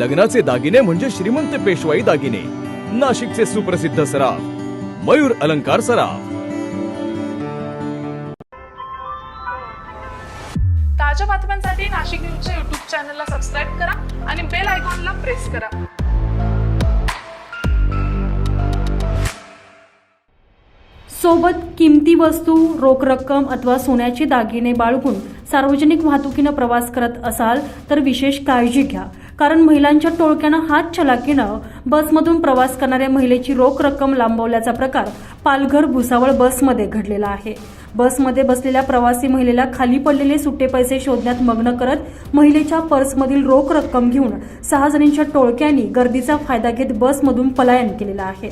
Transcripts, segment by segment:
लग्नाचे दागिने म्हणजे श्रीमंत पेशवाई दागिने. नाशिकचे सुप्रसिद्ध सराफ मयूर अलंकार सराफ. ताज्या बातम्यांसाठी नाशिक न्यूजच्या युट्यूब चॅनलला सबस्क्राईब करा आणि बेल आयकॉनला प्रेस करा. सोबत किमती वस्तू रोख रक्कम अथवा सोन्याचे दागिने बाळगून सार्वजनिक वाहतुकीनं प्रवास करत असाल तर विशेष काळजी घ्या. कारण महिलांच्या टोळक्यानं हात छलाकीनं बसमधून प्रवास करणाऱ्या महिलेची रोख रक्कम लांबवल्याचा प्रकार पालघर भुसावळ बसमध्ये घडलेला आहे. बसमध्ये बसलेल्या प्रवासी महिलेला खाली पडलेले सुट्टे पैसे शोधण्यात मग्न करत महिलेच्या पर्समधील रोख रक्कम घेऊन सहा जणींच्या टोळक्यांनी गर्दीचा फायदा घेत बसमधून पलायन केलेलं आहे.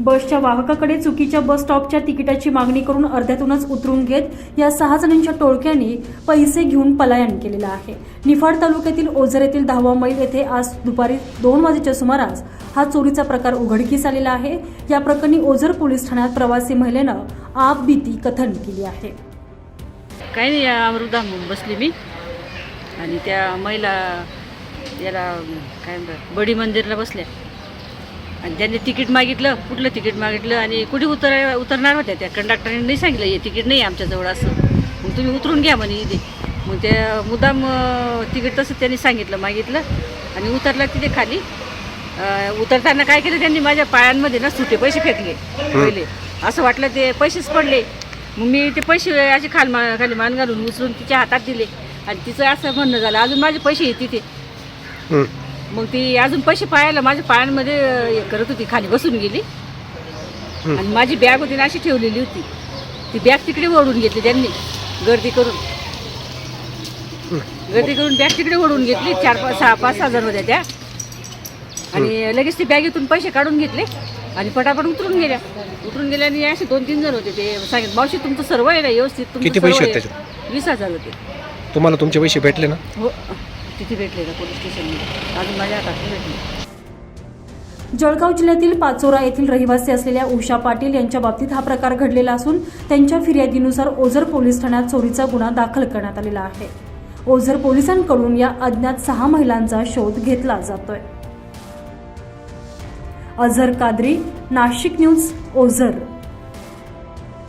बसच्या वाहकाकडे चुकीच्या बस स्टॉपच्या तिकिटाची मागणी करून अर्ध्यातूनच उतरून घेत या सहा जणांच्या टोळक्यांनी पैसे घेऊन पलायन केलेलं आहे. निफाड तालुक्यातील ओझर येथील दहावा मैल येथे आज दुपारी दोन वाजेच्या सुमारास हा चोरीचा प्रकार उघडकीस आलेला आहे. या प्रकरणी ओझर पोलीस ठाण्यात प्रवासी महिलेनं आप भीती कथन केली आहे. काही नाही अमृता बसली मी. आणि त्या महिला याला काय बडी मंदिरला बसल्या. आणि त्यांनी तिकीट मागितलं कुठलं तिकीट मागितलं आणि कुठे उतर उतरणार होत्या त्या कंडक्टरने नाही सांगितलं हे तिकीट नाही आमच्याजवळ असं. मग तुम्ही उतरून घ्या म्हणे इथे. मग त्या मुद्दाम तिकीट तसं त्यांनी सांगितलं मागितलं आणि उतरला तिथे खाली. उतरताना काय केलं त्यांनी? माझ्या पायांमध्ये ना सुटे पैसे फेकले पहिले. असं वाटलं ते पैसेच पडले. मग मी ते पैसे असे खाल मा खाली मान घालून उचलून तिच्या हातात दिले. आणि तिचं असं म्हणणं झालं अजून माझे पैसे येते तिथे. मग ती अजून पैसे पाहायला माझ्या पायांमध्ये हे करत होती खाली बसून गेली. आणि माझी बॅग होती ना अशी ठेवलेली होती. ती बॅग तिकडे ओढून घेतली त्यांनी गर्दी करून. गर्दी करून बॅग तिकडे ओढून घेतली चार पाच सहा पाच सहा जण होत्या त्या. आणि लगेच ती बॅगेतून पैसे काढून घेतले आणि पटापट उतरून गेल्या. उतरून गेल्या आणि असे दोन तीन जण होते. ते सांगितलं मावशी तुमचं सर्व आहे ना व्यवस्थित तुमचं किती पैसे आहे." आहेत वीस हजार होते. तुम्हाला तुमचे पैसे भेटले ना? हो. तिथे भेटले त्या पोलीस स्टेशनमध्ये. अजून माझ्या हातात भेटले. जळगाव जिल्ह्यातील पाचोरा येथील रहिवासी असलेल्या उषा पाटील यांच्या बाबतीत हा प्रकार घडलेला असून त्यांच्या फिर्यादीनुसार ओझर पोलीस ठाण्यात चोरीचा गुन्हा दाखल करण्यात आलेला आहे. ओझर पोलिसांकडून या अज्ञात सहा महिलांचा शोध घेतला जातोय. अझर कादरी नाशिक न्यूज ओझर.